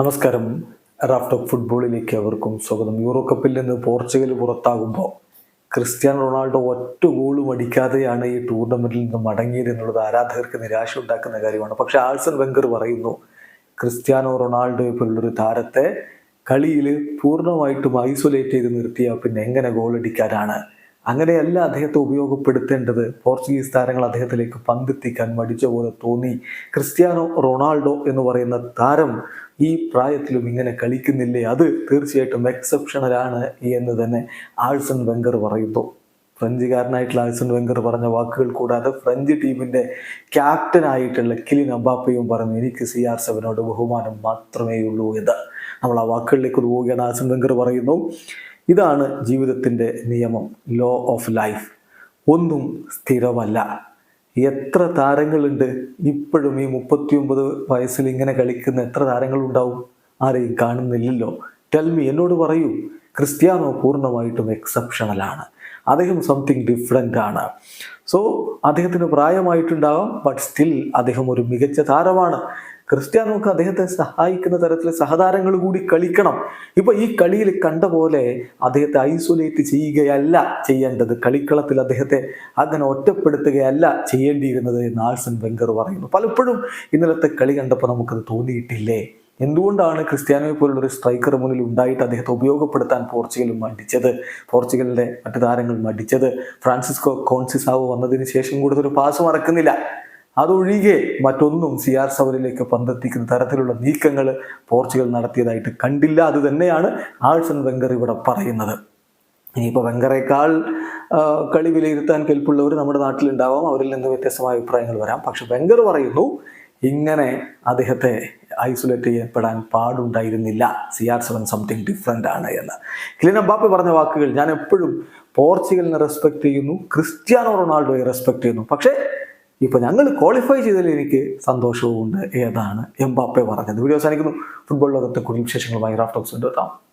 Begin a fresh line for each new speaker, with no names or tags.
നമസ്കാരം. Raf top ഫുട്ബോളിലേക്ക് അവർക്കും സ്വാഗതം. യൂറോ കപ്പിൽ നിന്ന് പോർച്ചുഗൽ പുറത്താകുമ്പോൾ ക്രിസ്ത്യാനോ റൊണാൾഡോ ഒറ്റ ഗോളും അടിക്കാതെയാണ് ഈ ടൂർണമെന്റിൽ നിന്ന് മടങ്ങിയത് എന്നുള്ളത് ആരാധകർക്ക് നിരാശ ഉണ്ടാക്കുന്ന കാര്യമാണ്. പക്ഷെ ആൾസൺ വെങ്കർ പറയുന്നു ക്രിസ്ത്യാനോ റൊണാൾഡോയെ പോലുള്ളൊരു താരത്തെ കളിയിൽ പൂർണമായിട്ടും ഐസൊലേറ്റ് ചെയ്ത് നിർത്തിയാൽ പിന്നെ എങ്ങനെ ഗോൾ അടിക്കാനാണ്? അങ്ങനെയല്ല അദ്ദേഹത്തെ ഉപയോഗപ്പെടുത്തേണ്ടത്. പോർച്ചുഗീസ് താരങ്ങൾ അദ്ദേഹത്തിലേക്ക് പന്തെത്തിക്കാൻ മടിച്ച പോലെ തോന്നി. ക്രിസ്ത്യാനോ റൊണാൾഡോ എന്ന് പറയുന്ന താരം ഈ പ്രായത്തിലും ഇങ്ങനെ കളിക്കുന്നില്ലേ? അത് തീർച്ചയായിട്ടും എക്സെപ്ഷണലാണ് എന്ന് തന്നെ ആൾസൺ വെങ്കർ പറയുന്നു. ഫ്രഞ്ചുകാരനായിട്ടുള്ള ആലിസൺ വെങ്കർ പറഞ്ഞ വാക്കുകൾ കൂടാതെ ഫ്രഞ്ച് ടീമിന്റെ ക്യാപ്റ്റനായിട്ടുള്ള കിലിൻ അബാപ്പയും പറഞ്ഞു എനിക്ക് സി ആർ സെവനോട് ബഹുമാനം മാത്രമേ ഉള്ളൂ എന്ന്. നമ്മൾ ആ വാക്കുകളിലേക്ക് പോവുകയാണ് ആലിസൺ വെങ്കർ പറയുന്നു. ഇതാണ് ജീവിതത്തിന്റെ നിയമം ലോ ഓഫ് ലൈഫ് ഒന്നും സ്ഥിരമല്ല. എത്ര താരങ്ങളുണ്ട്? ഇപ്പോഴും ഈ മുപ്പത്തിയൊമ്പത് വയസ്സിൽ ഇങ്ങനെ കളിക്കുന്ന എത്ര താരങ്ങളുണ്ടാവും? ആരെയും കാണുന്നില്ലല്ലോ. ടെൽമി എന്നോട് പറയൂ. ക്രിസ്ത്യാനോ പൂർണമായിട്ടും എക്സെപ്ഷണലാണ് അദ്ദേഹം സംതിങ് ഡിഫറെന്റ് ആണ്. സോ അദ്ദേഹത്തിന് പ്രായമായിട്ടുണ്ടാവാം ബട്ട് സ്റ്റിൽ അദ്ദേഹം ഒരു മികച്ച താരമാണ്. ക്രിസ്ത്യാനോക്ക് അദ്ദേഹത്തെ സഹായിക്കുന്ന തരത്തിൽ സഹതാരങ്ങൾ കൂടി കളിക്കണം. ഇപ്പൊ ഈ കളിയിൽ കണ്ട പോലെ അദ്ദേഹത്തെ ഐസൊലേറ്റ് ചെയ്യുകയല്ല ചെയ്യേണ്ടത്. കളിക്കളത്തിൽ അദ്ദേഹത്തെ അങ്ങനെ ഒറ്റപ്പെടുത്തുകയല്ല ചെയ്യേണ്ടിയിരുന്നത് എന്ന് ആൾസൺ വെങ്കർ പറയുന്നു. പലപ്പോഴും ഇന്നലത്തെ കളി കണ്ടപ്പോൾ നമുക്കത് തോന്നിയിട്ടില്ലേ? എന്തുകൊണ്ടാണ് ക്രിസ്ത്യാനോയെ പോലുള്ള ഒരു സ്ട്രൈക്കർ മുന്നിൽ ഉണ്ടായിട്ട് അദ്ദേഹത്തെ ഉപയോഗപ്പെടുത്താൻ പോർച്ചുഗൽ മടിച്ചത്? പോർച്ചുഗലിന്റെ മറ്റു താരങ്ങൾ മടിച്ചത്? ഫ്രാൻസിസ്കോ കോൺസിസാവോ വന്നതിന് ശേഷം കൂടുതൽ ഒരു പാസ് മറക്കുന്നില്ല. അതൊഴികെ മറ്റൊന്നും സി ആർ സവറിലേക്ക് പന്തെത്തിക്കുന്ന തരത്തിലുള്ള നീക്കങ്ങൾ പോർച്ചുഗൽ നടത്തിയതായിട്ട് കണ്ടില്ല. അത് തന്നെയാണ് ആൾസൺ വെങ്കർ ഇവിടെ പറയുന്നത്. ഇനിയിപ്പോൾ വെങ്കറേക്കാൾ കളി വിലയിരുത്താൻ കെൽപ്പുള്ളവർ നമ്മുടെ നാട്ടിലുണ്ടാവാം. അവരിൽ നിന്ന് വ്യത്യസ്തമായ അഭിപ്രായങ്ങൾ വരാം. പക്ഷെ വെങ്കർ പറയുന്നു ഇങ്ങനെ അദ്ദേഹത്തെ ഐസൊലേറ്റ് ചെയ്യപ്പെടാൻ പാടുണ്ടായിരുന്നില്ല. C R seven something different ആണ് എന്ന്. കിലിൻ അമ്പാപ്പെ പറഞ്ഞ വാക്കുകൾ ഞാൻ എപ്പോഴും പോർച്ചുഗലിനെ റെസ്പെക്ട് ചെയ്യുന്നു ക്രിസ്ത്യാനോ റൊണാൾഡോയെ റെസ്പെക്ട് ചെയ്യുന്നു. പക്ഷേ ഇപ്പൊ ഞങ്ങൾ ക്വാളിഫൈ ചെയ്തതിൽ എനിക്ക് സന്തോഷവും ഉണ്ട് ഏതാണ് എംബാപ്പെ പറഞ്ഞത്. വീഡിയോ അവസാനിക്കുന്നു. ഫുട്ബോൾ ലോകത്തെ കൂടുതൽ വിശേഷങ്ങളുമായി റാഫ്റ്റോക്സ് എത്താം.